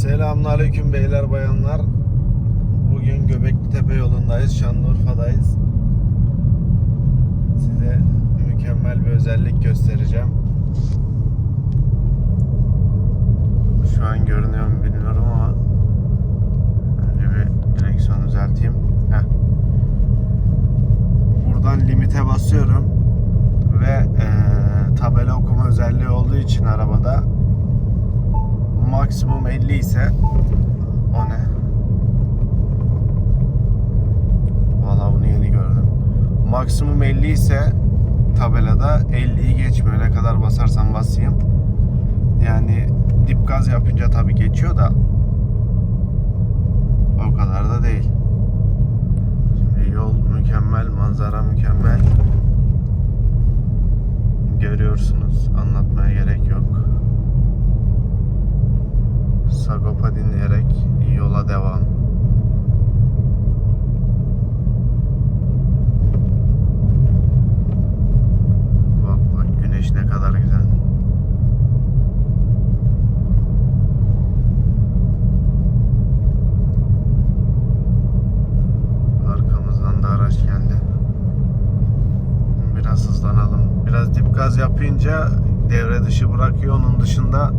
Selamünaleyküm beyler bayanlar. Bugün Göbekli Tepe yolundayız. Şanlıurfa'dayız. Size mükemmel bir özellik göstereceğim. Şu an görünüyor mu bilmiyorum ama önce bir direksiyon düzelteyim. Heh. Buradan limite basıyorum ve eee, tabela okuma özelliği olduğu için arabada maksimum 50 ise o ne? Valla bunu yeni gördüm. Maksimum 50 ise tabelada 50'yi geçmiyor. Ne kadar basarsam basayım. Yani dip gaz yapınca tabii geçiyor da o kadar da değil. Şimdi yol mükemmel, manzara mükemmel. Görüyorsunuz. Anlatmaya gerek yok. Sagopa dinleyerek yola devam. Bak bak güneş ne kadar güzel. Arkamızdan da araç geldi. Biraz hızlanalım. Biraz dip gaz yapınca devre dışı bırakıyor. Onun dışında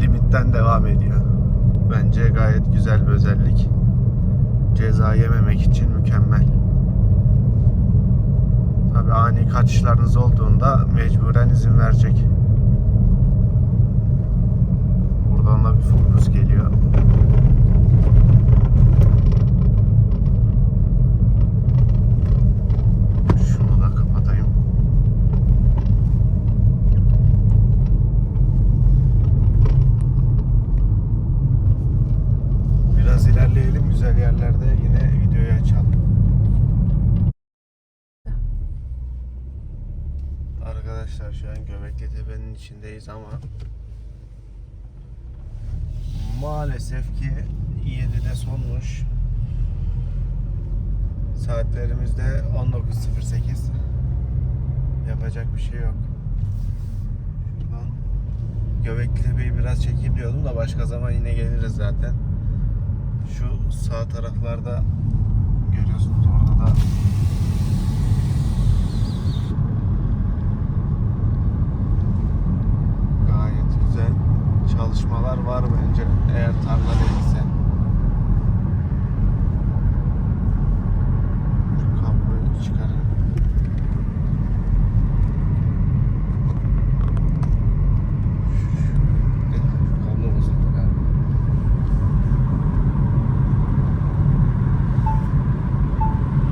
limitten devam ediyor. Bence gayet güzel bir özellik. Ceza yememek için mükemmel. Tabi ani kaçışlarınız olduğunda mecburen izin verecek. Buradan da bir fokus geliyor. Şunu da kapatayım. Biraz ilerleyelim güzel yerlerde yine videoyu açalım. Arkadaşlar şu an Göbekli Tepe'nin içindeyiz ama maalesef ki 7'de sonmuş. Saatlerimiz de 19.08. Yapacak bir şey yok. Şuradan Göbekli Tepe'yi biraz çekeyim diyordum da başka zaman yine geliriz zaten. Şu sağ taraflarda görüyorsunuz orada da gayet güzel çalışmalar var bence eğer tarla değilse. Şu kabloyu çıkarayım. Şu kablo bozuldu galiba.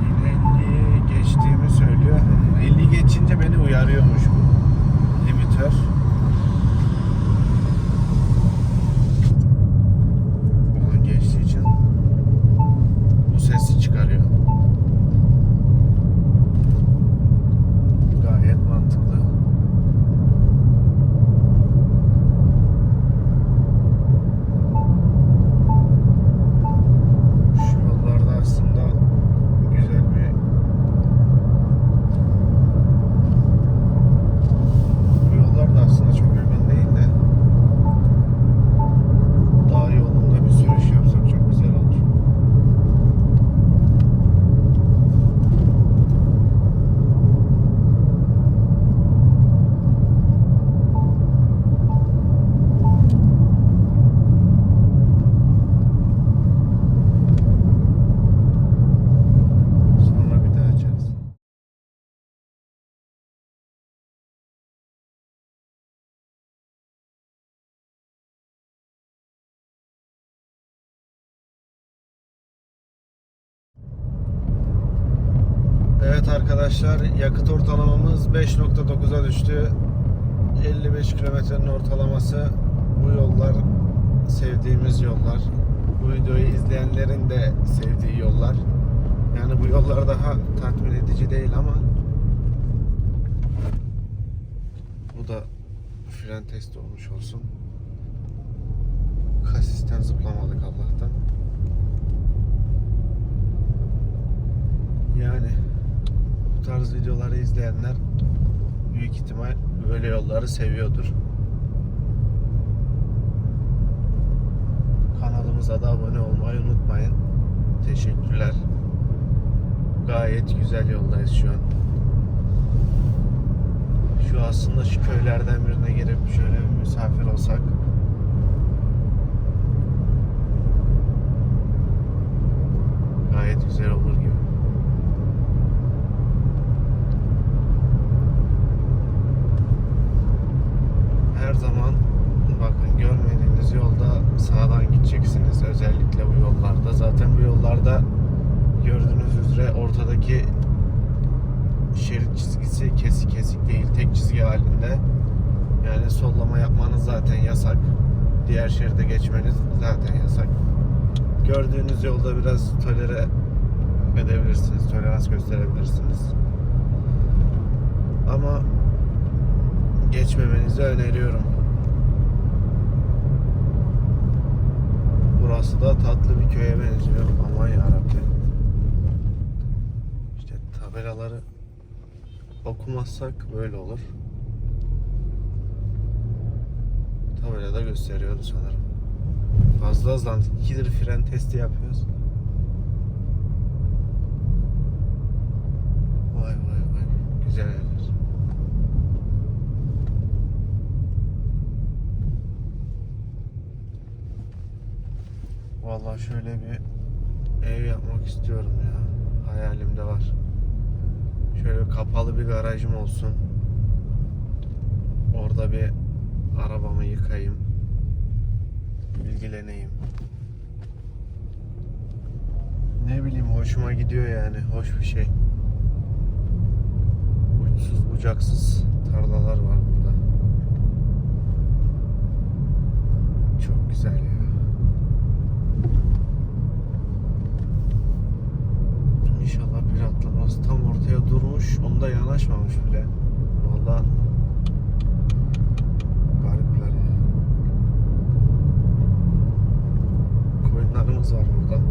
Yine 50 geçtiğimi söylüyor. 50 geçince beni uyarıyormuş bu limitör. Onu geçtiği için bu sesi çıkarıyor. Gayet mantıklı. Şu yollarda aslında güzel bir bu yollar da aslında çok uygun değil de dağ yolunda bir sürüş yapsak çok güzel olur. Sonra bir daha açarız. Evet arkadaşlar yakıt ortalamamız 5.9'a düştü. 55 kilometrenin ortalaması bu yollar sevdiğimiz yollar. Bu videoyu izleyenlerin de sevdiği yollar. Yani bu yollar daha tatmin edici değil ama bu da fren testi olmuş olsun. Kasisten zıplamadık Allah'tan. Yani tarz videoları izleyenler büyük ihtimal böyle yolları seviyordur. Kanalımıza da abone olmayı unutmayın. Teşekkürler. Gayet güzel yoldayız şu an. Şu aslında şu köylerden birine girip şöyle bir misafir olsak. Gayet güzel olur gibi. Zaman bakın görmediğiniz yolda sağdan gideceksiniz. Özellikle bu yollarda. Zaten bu yollarda gördüğünüz üzere ortadaki şerit çizgisi kesik kesik değil. Tek çizgi halinde. Yani sollama yapmanız zaten yasak. Diğer şeride geçmeniz zaten yasak. Gördüğünüz yolda biraz tolere edebilirsiniz. Tolerans gösterebilirsiniz. Ama geçmemenizi öneriyorum. Burası da tatlı bir köye benziyor. Aman yarabbim. İşte tabelaları okumazsak böyle olur. Tabelada gösteriyordu sanırım. Fazla hızlandık. İkidir fren testi yapıyoruz. Vay vay vay. Güzel yerler. Vallahi şöyle bir ev yapmak istiyorum ya. Hayalimde var. Şöyle kapalı bir garajım olsun. Orada bir arabamı yıkayayım. Bilgileneyim. Ne bileyim hoşuma gidiyor yani. Hoş bir şey. Uçsuz bucaksız tarlalar var burada. Çok güzel ya. Atlamaz. Tam ortaya durmuş. Onda yanaşmamış bile. Vallahi garipler ya. Koyunlarımız var burada.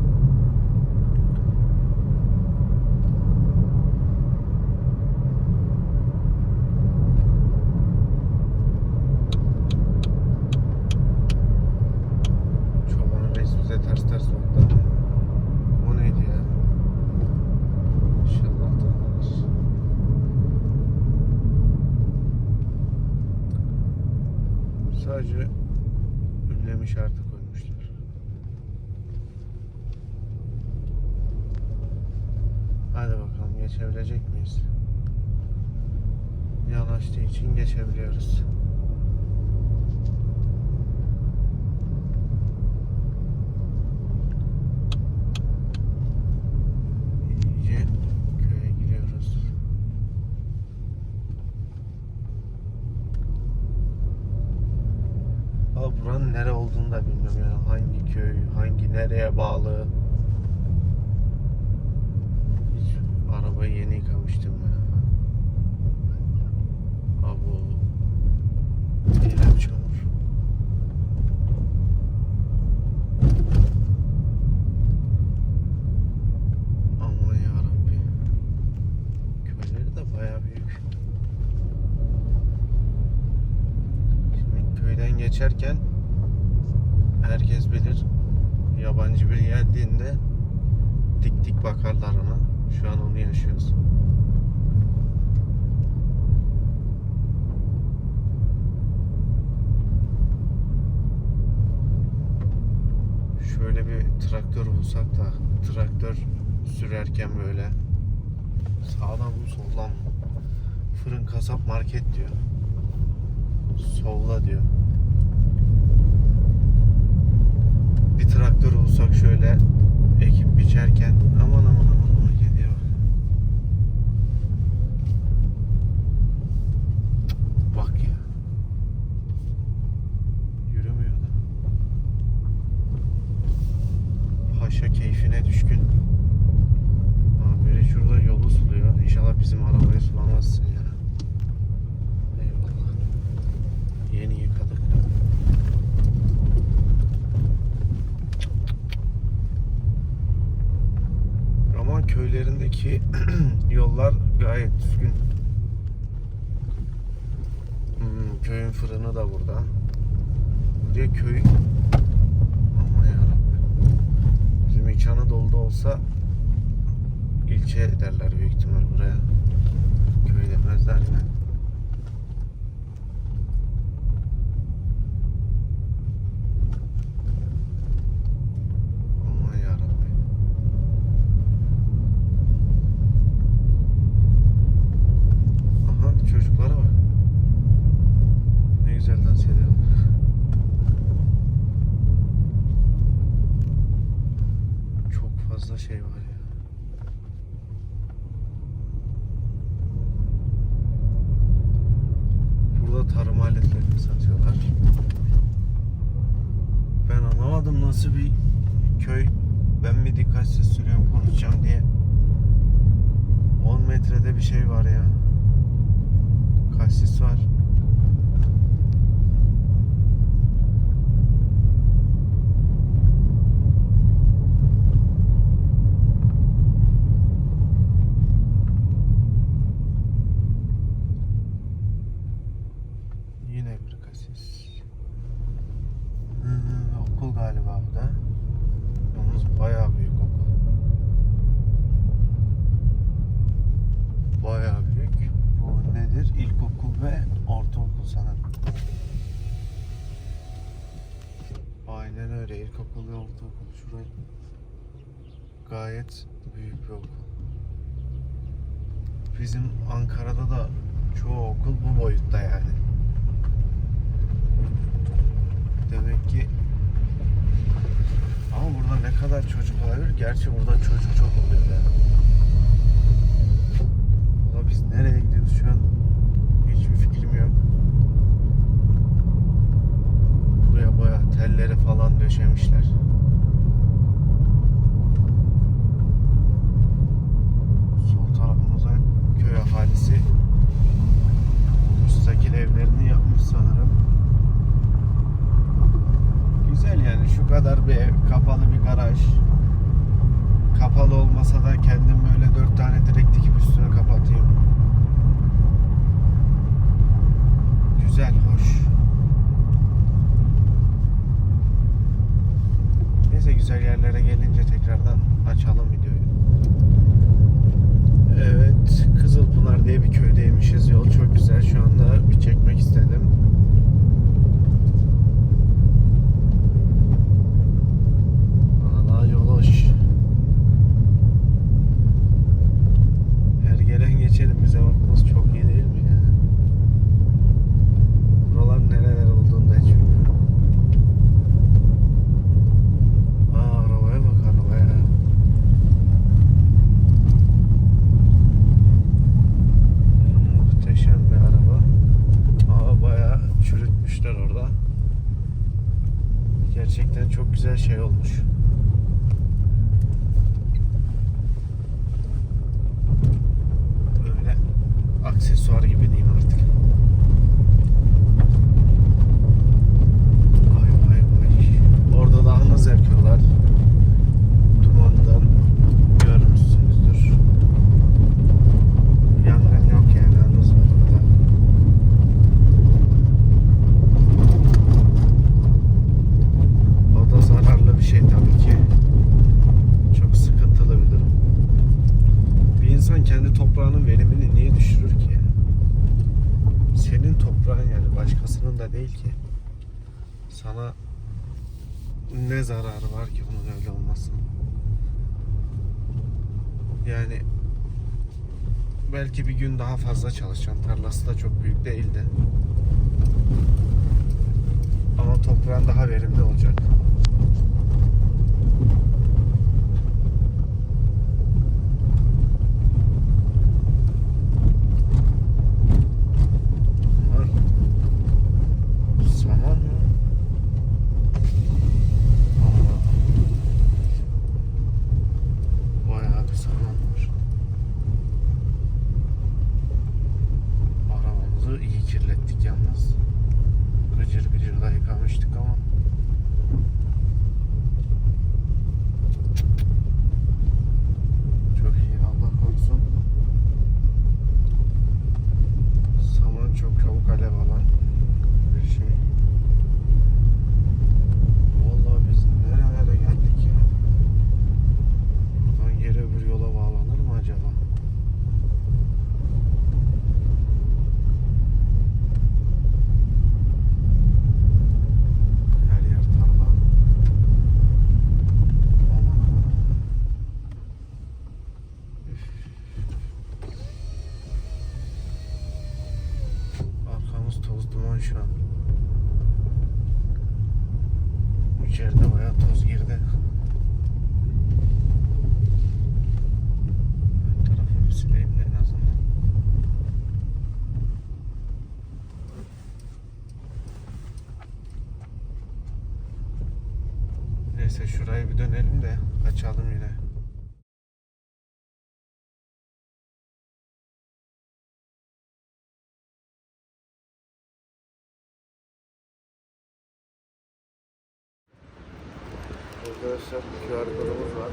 Sadece ünlem işareti koymuşlar. Hadi bakalım geçebilecek miyiz? Yanaştığı için geçebiliyoruz. Abi buranın nere olduğunu da bilmiyorum yani hangi köy, hangi nereye bağlı. Hiç arabayı yeni yıkamıştım ya. Abo. İğrenç çamur. Aman yarabbi. Köyleri de bayağı büyük. Şimdi köyden geçerken herkes bilir yabancı biri geldiğinde dik dik bakarlar ona. Şu an onu yaşıyoruz. Şöyle bir traktör bulsak da traktör sürerken böyle sağdan mı soldan mı? Fırın kasap market diyor. Solla diyor. Bir traktör bulsak şöyle köylerindeki yollar gayet düzgün. Hmm, köyün fırını da burada. Buraya köy ama ya bizim İç Anadolu'da olsa ilçe derler büyük ihtimal buraya. Köy demezler yani. Aynen öyle. İlk okul ve ortaokul. Şurayı gayet büyük bir okul. Bizim Ankara'da da çoğu okul bu boyutta yani. Demek ki ama burada ne kadar çocuk olabilir? Gerçi burada çocuk çok oluyor yani. Ama biz nereye Telleri falan döşemişler. güzel şey olmuş. belki bir gün daha fazla çalışacağım. Tarlası da çok büyük değildi. Ama toprağın daha verimli olacak. Arkadaşlar QR kodumuz var.